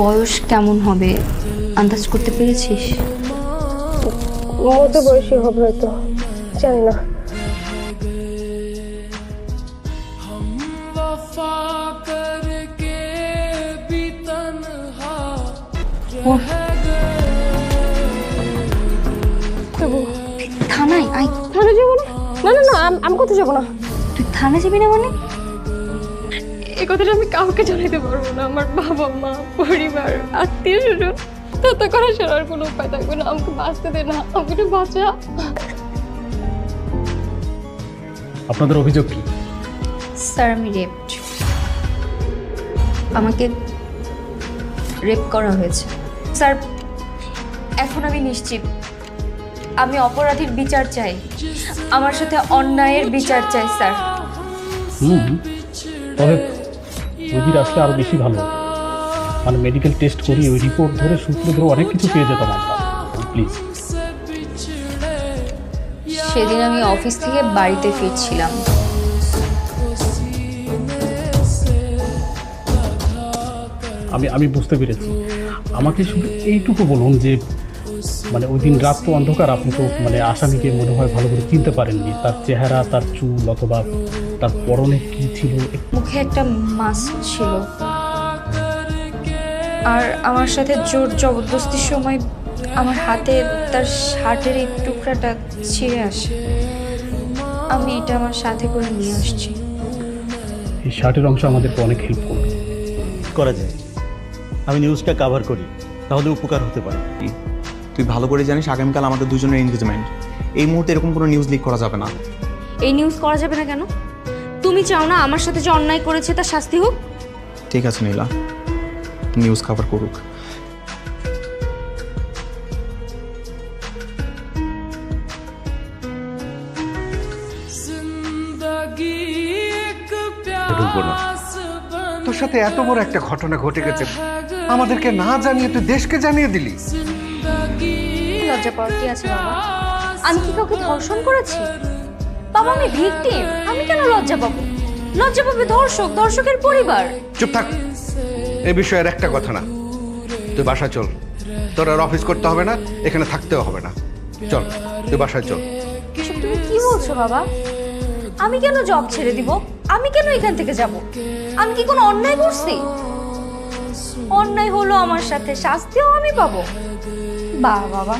বয়স কেমন হবে? আন্দাজ করতে পেরেছিস? মতো বয়সী হবে হয়তো জানি না। থানায়? আই থানায় যাব না? না না আমি কোথাও যাব না। তুই থানায় যাবি না মানে? এই কথাটা আমি কাউকে জানাতে পারব না আমার বাবা মা পরিবার আত্মীয় স্বজন। তত করা ছাড়ার কোনো উপায় থাকবে না আমাকে বাঁচতে দে না আমাকে একটু বাঁচা। আপনাদের অভিযোগ কি? স্যার আমি রেপড আমাকে রেপ করা হয়েছে। স্যার এখন আমি নিশ্চিত। আমি অপরাধীর বিচার চাই। আমার সাথে অন্যায়ের বিচার চাই স্যার। হুম তবে রোগীর আসলে আরও বেশি ভালো। মানে মেডিকেল টেস্ট করি ওই রিপোর্ট ধরে সূত্র ধরে অনেক কিছু পেয়ে যেতাম আমরা। প্লিজ সেদিন আমি অফিস থেকে বাড়িতে ফিরছিলাম। আমি আমি বুঝতে পেরেছি। আমাকে শুধু এইটুকু বলুন যে মানে ওই দিন রাত তো অন্ধকার আপনি তো মানে আসামিকে মনে হয় ভালো করে চিনতে পারেননি। তার চেহারা তার চুল অথবা তার পরনে কি ছিল? মুখে একটা মাস্ক ছিল। আর আমার সাথে জোর জবরদস্তির সময় আমার হাতে তার শার্টের এই টুকরাটা ছিঁড়ে আসে। আমি এটা আমার সাথে করে নিয়ে আসছি। এই শার্টের অংশ আমাদেরকে অনেক হেল্প করবে। করা যায়। আমি নিউজটা কভার করি তাহলে উপকার হতে পারে। তুই ভালো করে জানিস আগামীকাল আমাদের দুজনের এনগেজমেন্ট এই মুহূর্তে এরকম কোনো নিউজ লিক করা যাবে না। এই নিউজ করা যাবে না কেন? তুমি চাও না আমার সাথে যে অন্যায় করেছে তা শাস্তি হোক? ঠিক আছে নীলা। নিউজ কভার করুক। তোর সাথে এত বড় একটা ঘটনা ঘটে গেছে। আমাদেরকে না জানিয়ে তুই দেশকে জানিয়ে দিলি। লজ্জা পাওয়ার কি আছে বাবা? আমি কি কাউকে ধর্ষণ করেছি? বাবা আমি ভিকটিম আমি কেন লজ্জা পাবো? লজ্জা পাবে ধর্ষক ধর্ষকের পরিবার। চুপ থাক। এই বিষয়ের একটা কথা না। তুই বাসায় চল। তোর আর অফিস করতে হবে না এখানে থাকতেও হবে না। চল তুই বাসায় চল। এসব তুমি কি বলছো বাবা? আমি কেন জব ছেড়ে দিব? আমি কেন এখান থেকে যাব? আমি কি কোনো অন্যায় করছি? অন্যায় হলো আমার সাথে শাস্তিও আমি পাবো। বাহ বাবা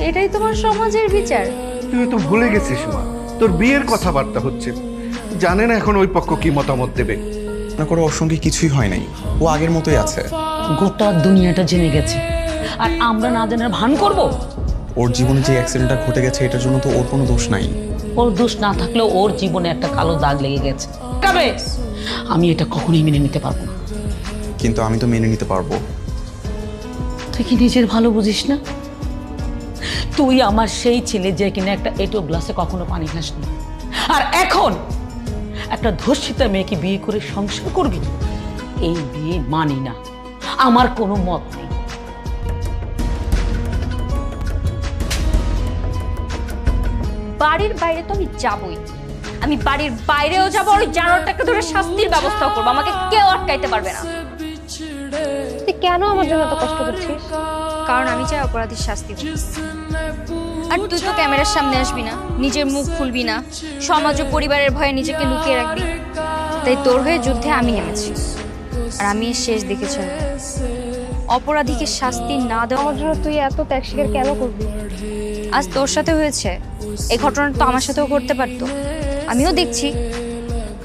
এটাই তোমার সমাজের বিচার। তুই তো ভুলে গেছিস মা। তোর বিয়ের কথাবার্তা হচ্ছে। জানে না এখন ওই পক্ষ কি মতামত দেবে। না করে ওর সঙ্গে কিছুই হয় নাই। ও আগের মতোই আছে। গোটা দুনিয়াটা জেনে গেছে। আর আমরা না জানার ভান করব? ওর জীবনে যে অ্যাক্সিডেন্টটা ঘটে গেছে এটার জন্য তো ওর কোনো দোষ নাই। ওর দোষ না থাকলেও ওর জীবনে একটা কালো দাগ লেগে গেছে। তবে আমি এটা কখনোই মেনে নিতে পারব না। কিন্তু আমি তো মেনে নিতে পারব। তুই কি নিজের ভালো বুঝিস না? তুই আমার সেই ছেলে যে কিনা একটা এটো গ্লাসে কখনো পানি খাসনি আর এখন একটা ধর্ষিতা মেয়েকে বিয়ে করে সংসার করবি? এই বিয়ে মানি না। আমার কোনো মত নেই। বাড়ির বাইরে তো আমি যাবই। আমি বাড়ির বাইরেও যাব আর ওই জানোয়ারটাকে ধরে শাস্তির ব্যবস্থা করব। আমাকে কেউ আটকাইতে পারবে না। তুই কেন আমার জন্য এত কষ্ট করছিস? কারণ আমি চাই অপরাধীর শাস্তি হোক। আর তুই তো ক্যামেরার সামনে আসবি না নিজের মুখ খুলবি না সমাজ ও পরিবারের ভয়ে নিজেকে লুকিয়ে রাখবি। তাই তোর হয়ে যুদ্ধে আমি নেমেছি। আর আমি শেষ দেখেছি অপরাধীকে শাস্তি না দেওয়া আমার জন্য তুই এত ত্যাগ স্বীকার কেন করবি? আজ তোর সাথে হয়েছে। এই ঘটনাটা তো আমার সাথেও ঘটতে পারতো। আমিও দেখছি।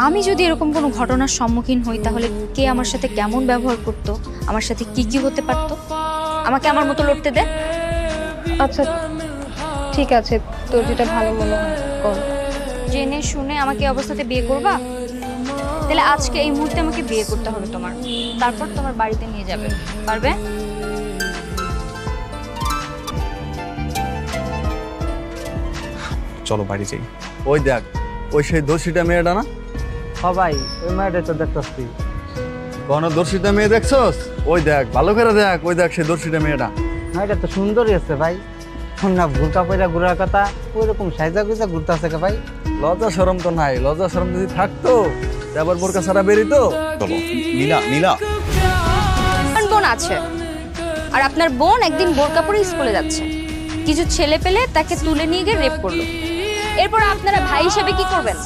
আমি যদি এরকম কোনো ঘটনার সম্মুখীন হই তাহলে কে আমার সাথে কেমন ব্যবহার করতো? আমার সাথে কি কি হতে পারতো? আমাকে আমার মতো লড়তে দে। আচ্ছা ঠিক আছে তোর যেটা ভালো মনে হয় কর। জেনে শুনে আমাকে এই অবস্থাতে বিয়ে করবা? তাহলে আজকে এই মুহূর্তে আমাকে বিয়ে করতে হবে তোমার। তারপর তোমার বাড়িতে নিয়ে যাবে। পারবে? চলো বাড়ি যাই। ওই দেখ ওই সেই দর্শিটা মেয়েটা না? সবাই ওই মায়ের তো দেখতেছি। কোন দর্শিতা মেয়ে দেখছস? ওই দেখ ভালো করে দেখ ওই দেখ সেই দর্শিটা মেয়েটা। মায়েরটা তো সুন্দরই আছে ভাই। শোন না ভুলকা পয়রা ঘুরার কথা ওই রকম সাইজা গুজা ঘুরতে আছে কে ভাই? লজ্জা শরম তো নাই লজ্জা শরম যদি থাকতো তারপর বোরকা সারা বেরিতো? নীলা নীলা আনব না আছে আর আপনার বোন একদিন বোরকা পরে স্কুলে যাচ্ছে। কিছু ছেলে পেলে তাকে তুলে নিয়ে গিয়ে রেপ করল। এরপর আপনারা ভাই হিসেবে কি করবেন?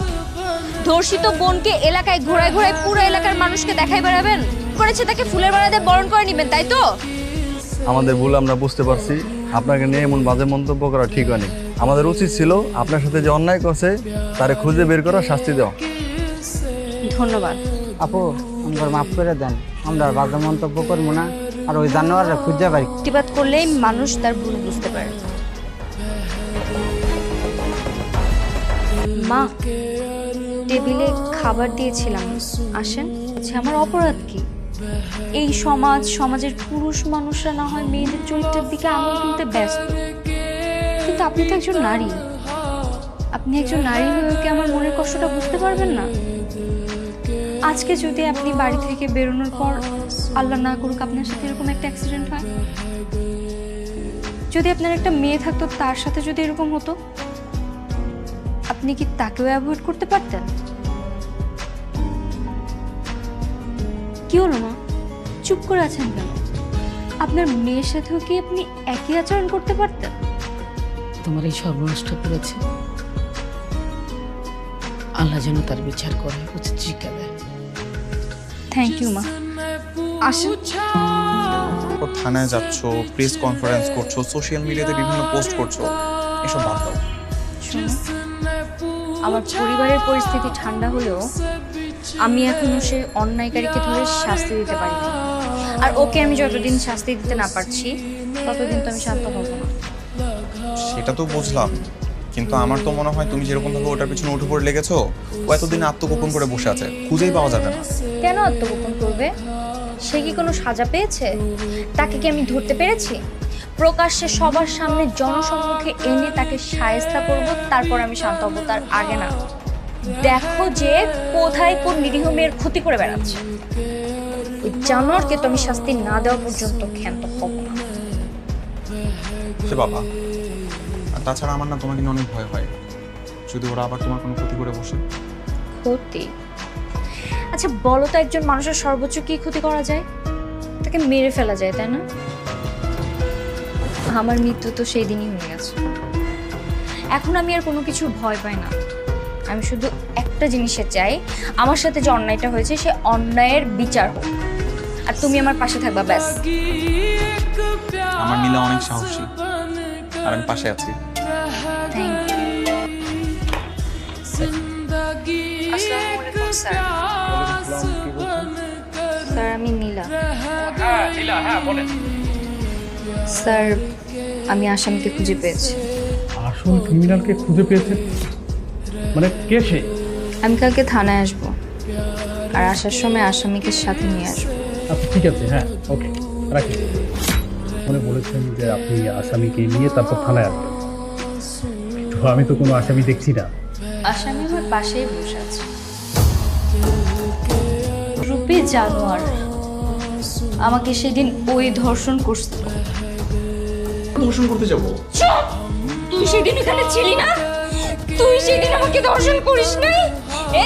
ধর্ষিত বোনকে এলাকায় ঘোরায় ঘোরায় পুরো এলাকার মানুষকে দেখাই বেড়াবেন? করেছে তাকে ফুলের মালা দিয়ে বরণ করে নেবেন তাই তো? আমাদের ভুল আমরা বুঝতে পারছি। আপনাকে নিয়ে এমন বাজে মন্তব্য করা ঠিক হয়নি। আমাদের উচিত ছিল আপনার সাথে যে অন্যায় করছে তারে খুঁজে বের করা শাস্তি দেওয়া। ধন্যবাদ। আপু আমার মাফ করে দেন। আমরা বাজে মন্তব্য করব না আর ওই জানোয়াররা খুঁজে পাই প্রতিবাদ করলেই মানুষ তার ভুল বুঝতে পারে। মা টেবিলে খাবার দিয়েছিলাম। আসেন আচ্ছা আমার অপরাধ কি? এই সমাজ, সমাজের পুরুষ মানুষরা না হয় মেয়েদের চরিত্রের দিকে আঙুল তুলতে ব্যস্ত। কিন্তু আপনি তো একজন নারী। আপনি একজন নারী হয়েও কি আমার মনের কষ্টটা বুঝতে পারবেন না? আজকে যদি আপনি বাড়ি থেকে বেরোনোর পর আল্লাহ না করুক, আপনার সাথে এরকম একটা অ্যাক্সিডেন্ট হয়? যদি আপনার একটা মেয়ে থাকতো, তার সাথে যদি এরকম হতো, আপনি কি তাকেও অ্যাভয়েড করতে পারতেন? কি হলো মা। চুপ করে আছেন কেন? আপনার মেয়ের সাথেও কি আপনি একই আচরণ করতে পারতেন? তোমার এই সর্বনষ্ট করেছে। আল্লাহ যেন তার বিচার করে উচিত শিক্ষা দেয় থ্যাংক ইউ মা। আসেন। থানায় যাচ্ছ প্রেস কনফারেন্স করছ সোশ্যাল মিডিয়াতে বিভিন্ন পোস্ট করছ এসব বাদ দাও। আমার পরিবারের পরিস্থিতি ঠান্ডা হলেও আমি এখনও সে অন্যায়কারীকে ধরে শাস্তি দিতে পারিনি। আর ওকে আমি যতদিন শাস্তি দিতে না পারছি ততদিন তো আমি শান্ত হব না। সেটা তো বুঝলাম। কিন্তু আমার তো মনে হয় তুমি যেরকম ভাবে ওটার পিছনে উঠে পড়ে লেগেছো ও এতদিন আত্মগোপন করে বসে আছে খুঁজেই পাওয়া যাবে না। কেন আত্মগোপন করবে? সে কি কোনো সাজা পেয়েছে? তাকে কি আমি ধরতে পেরেছি? প্রকাশ্যে সবার সামনে জনসম্মুখে এনে তাকে সায়স্তা করব তারপর আমি শান্ত হব তার আগে না। দেখো যে কোথায় কোন নিরীহ মেয়ের ক্ষতি করে বেড়াচ্ছে। ওই জানোয়ারকে তো আমি শাস্তি না দেওয়া পর্যন্ত ক্ষান্ত হব না। সে বাবা আর তাছাড়া আমার না নিয়ে অনেক ভয় হয়। যদি ওরা আবার তোমার কোনো ক্ষতি করে বসে? ক্ষতি? আচ্ছা বলো তো একজন মানুষের সর্বোচ্চ কি ক্ষতি করা যায়? তাকে মেরে ফেলা যায় তাই না? আমার মৃত্যু তো সেই দিনই হয়ে গেছে। এখন আমি আর কোনো কিছু ভয় পাই না। আমি শুধু একটা জিনিসে চাই আমার সাথে যে অন্যায়টা হয়েছে সে অন্যায়ের বিচার হোক। আর তুমি আমার পাশে থাকবা ব্যাস। আমার নীলা অনেক সাহসী আর আমি পাশে আছি। স্যার আমি নীলা। স্যার আমি আসামিকে খুঁজে পেয়েছি। আসল ক্রিমিনালকে খুঁজে পেয়েছে? মানে কে সে? আমি কালকে থানায় আসব। আর আসার সময় আসামিকে সাথে নিয়ে আসব। আচ্ছা ঠিক আছে হ্যাঁ ওকে রাখি। মনে বলেছেন যে আপনি আসামিকে নিয়ে তারপর থানায় আসবেন। তো আমি তো কোনো আসামি দেখছি না। আসামি আমার পাশেই বসে আছে। রূপে জানোয়ার আমাকে সেদিন ওই ধর্ষণ করছিল। অনুসরণ করতে যাব? তুই সেদিন এখানে ছিলি না? তুই সেদিন আমাকে ধর্ষণ করিস নাই?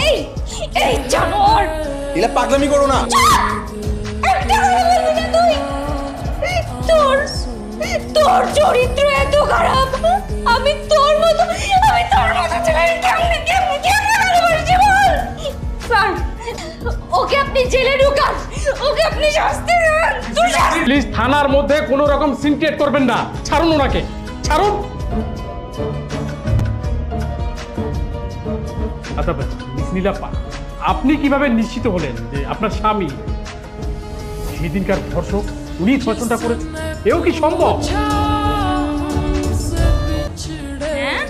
এই এই জানোয়ার! নীলা পাগলামি করো না। একটা কথা বলবি না তুই তোর তোর চরিত্র এত খারাপ। আমি তোর মতো আমি তোর মতো ছেলে কেমনে কেমনে কেমনে ভালোবাসি বল? স্যার ওকে আপনি জেলে ঢুকান ওকে আপনি শাস্তি দেন। তুই শাস্তি প্লিজ থানার মধ্যে কোনো রকম সিনক্রিয়েট করবেন না। ছাড়ুন ওনাকে। ছাড়ুন। আচ্ছা মিস নীলাপ্পা আপনি কীভাবে নিশ্চিত হলেন যে আপনার স্বামী সেদিনকার ধর্ষক উনি ধর্ষণটা করেছে এও কি সম্ভব? হ্যাঁ?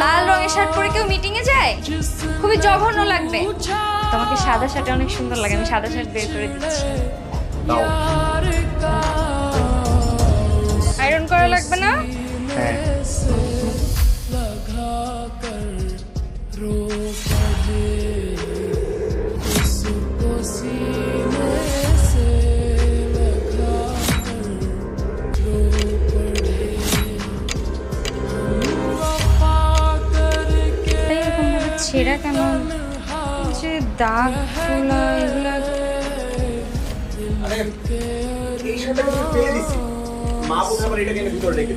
লাল রঙের শার্ট পরে কেউ মিটিং এ যায়? খুবই জঘন্য লাগবে। তোমাকে সাদা শার্টে অনেক সুন্দর লাগে আমি সাদা শার্ট বের করে দিচ্ছি। আয়রন করা লাগবে না? তাই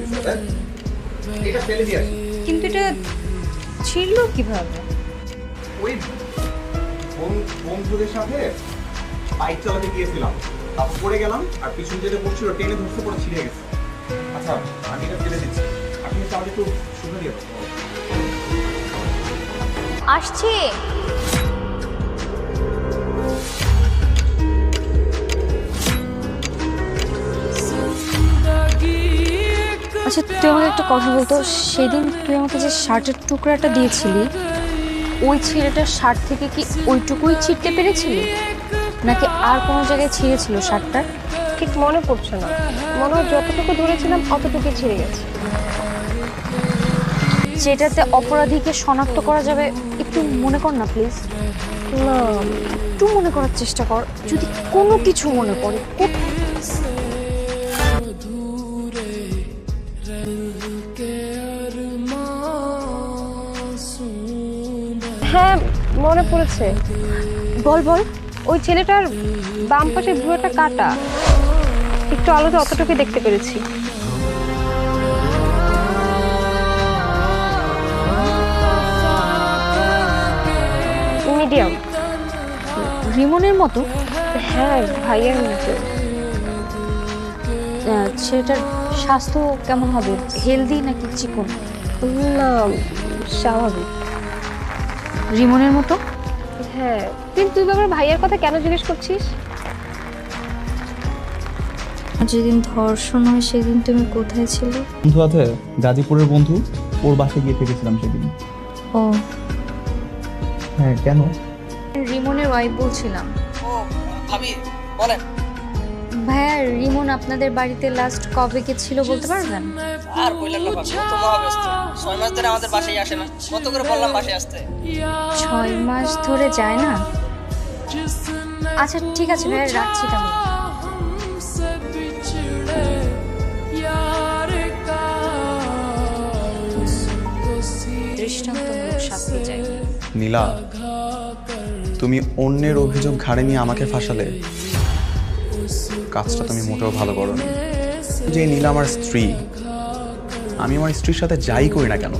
দিছে। তাই এটা ফেলে দিয়ে আসি। কিন্তু এটা ছিল কীভাবে? ওই বন- বন্ধুদের সাথে বাইক চালাতে গিয়েছিলাম। তারপর পড়ে গেলাম আর পিছন যেটা পড়ছিল টেনে ধরতে পড়ে ছিঁড়ে গেছে। আচ্ছা আমি এটা ফেলে দিচ্ছি। আপনি তাহলে একটু শুনে দিয়ে আসছে। আচ্ছা তুই আমাকে একটা কথা বলতো সেদিন তুই আমাকে যে শার্টের টুকরাটা দিয়েছিলি ওই ছেলেটার শার্ট থেকে কি ওইটুকুই ছিটতে পেরেছিলি? নাকি আর কোনো জায়গায় ছিঁড়েছিল শার্টটা? ঠিক মনে পড়ছে না। মনে হয় যতটুকু ধরেছিলাম অতটুকু ছিঁড়ে গেছে। যেটাতে অপরাধীকে শনাক্ত করা যাবে একটু মনে কর না প্লিজ। না। একটু মনে করার চেষ্টা কর। যদি কোনো কিছু মনে পড়ে হ্যাঁ মনে পড়েছে। বল বল। ওই ছেলেটার বাম পাশে ভুয়োটা কাটা? একটু আলোতে অতটুকু দেখতে পেরেছি। মিডিয়াম। রিমনের মতো? হ্যাঁ ভাইয়ের মতো। ছেলেটার স্বাস্থ্য কেমন হবে? হেলদি নাকি চিকন? না স্বাভাবিক। রিমনের মতো? হ্যাঁ কিন্তু তুই বাবার ভাইয়ের কথা কেন জিজ্ঞেস করছিস? যেদিন ধর্ষণ হয় সেদিন তুমি কোথায় ছিলে? বন্ধু আছে গাজীপুরের বন্ধু ওর বাসায় গিয়ে থেকেছিলাম সেদিন। ও। হ্যাঁ কেন? রিমনের ওয়াইফ বলছিলাম। ও ভাবি বলেন। বোন আপনাদের বাড়িতে লাস্ট কবে কে ছিল বলতে পারবেন? আর বললেন না ভাবি তো। মহাব্যস্ত ছয় মাস ধরে আমাদের বাসায় আসে না। কত করে বললাম বাসায় আসতে? ছয় মাস ধরে যায় না? আচ্ছা ঠিক আছে ভাই রাখছি তাহলে। নীলা তুমি অন্যের অভিযোগ ঘাড়ে নিয়ে আমাকে ফাঁসালে। কাজটা তুমি মোটেও ভালো করো না। যে নীলা আমার স্ত্রী আমি আমার স্ত্রীর সাথে যাই করি না কেন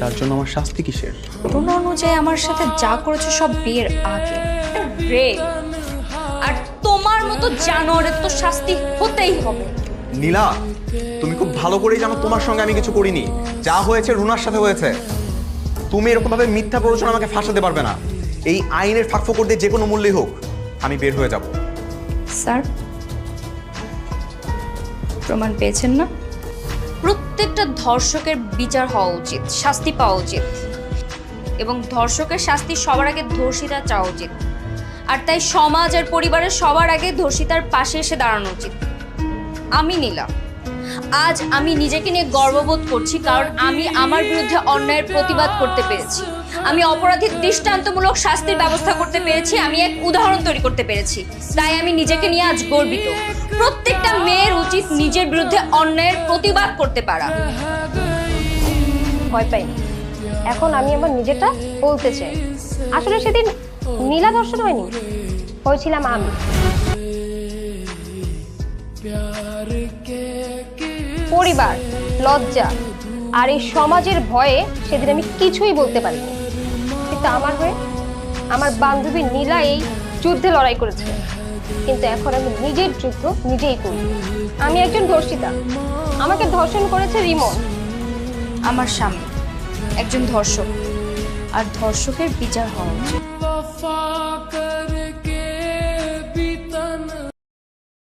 তার জন্য আমার শাস্তি কিসের? কোন অনুযায়ী আমার সাথে যা করেছ সব বিয়ের আগে। রে আর তোমার মতো জানোয়ারের তো শাস্তি হতেই হবে। নীলা তুমি খুব ভালো করেই জানো তোমার সঙ্গে আমি কিছু করিনি। যা হয়েছে রুনার সাথে হয়েছে। তুমি এরকমভাবে মিথ্যা প্ররোচনা আমাকে ফাঁসাতে পারবে না। এই আইনের ফাঁক ফোকর দিয়ে যে কোনো মূল্যেই হোক আমি বের হয়ে যাব। স্যার। প্রমাণ পেয়েছেন না? প্রত্যেকটা ধর্ষকের বিচার হওয়া উচিত, শাস্তি পাওয়া উচিত। এবং ধর্ষকের শাস্তি সবার আগে ধর্ষিতা চাওয়া উচিত। আর তাই সমাজ আর পরিবারের সবার আগে ধর্ষিতার পাশে এসে দাঁড়ানো উচিত। আমি নিলাম। আজ আমি নিজেকে নিয়ে গর্ববোধ করছি, কারণ আমি আমার বিরুদ্ধে অন্যায়ের প্রতিবাদ করতে পেরেছি। আমি অপরাধীর দৃষ্টান্তমূলক শাস্তির ব্যবস্থা করতে পেরেছি, আমি এক উদাহরণ তৈরি করতে পেরেছি। তাই আমি নিজেকে নিয়ে আজ গর্বিত। প্রত্যেকটা মেয়ের উচিত নিজের বিরুদ্ধে অন্যায়ের প্রতিবাদ করতে পারা। ভয় পাইনি এখন আমি আমার নিজেটা বলতে চাই। আসলে সেদিন নীলা দর্শন হয়নি? হয়েছিলাম আমি। পরিবার, লজ্জা আর এই সমাজের ভয়ে সেদিন আমি কিছুই বলতে পারিনি। কিন্তু আমার হয়ে আমার বান্ধবী নীলা এই যুদ্ধে লড়াই করেছে। কিন্তু এখন আমি নিজের যুদ্ধ নিজেই করি। আমি একজন ধর্ষিতা। আমাকে ধর্ষণ করেছে রিমন আমার স্বামী একজন ধর্ষক। আর ধর্ষকের বিচার হওয়া উচিত।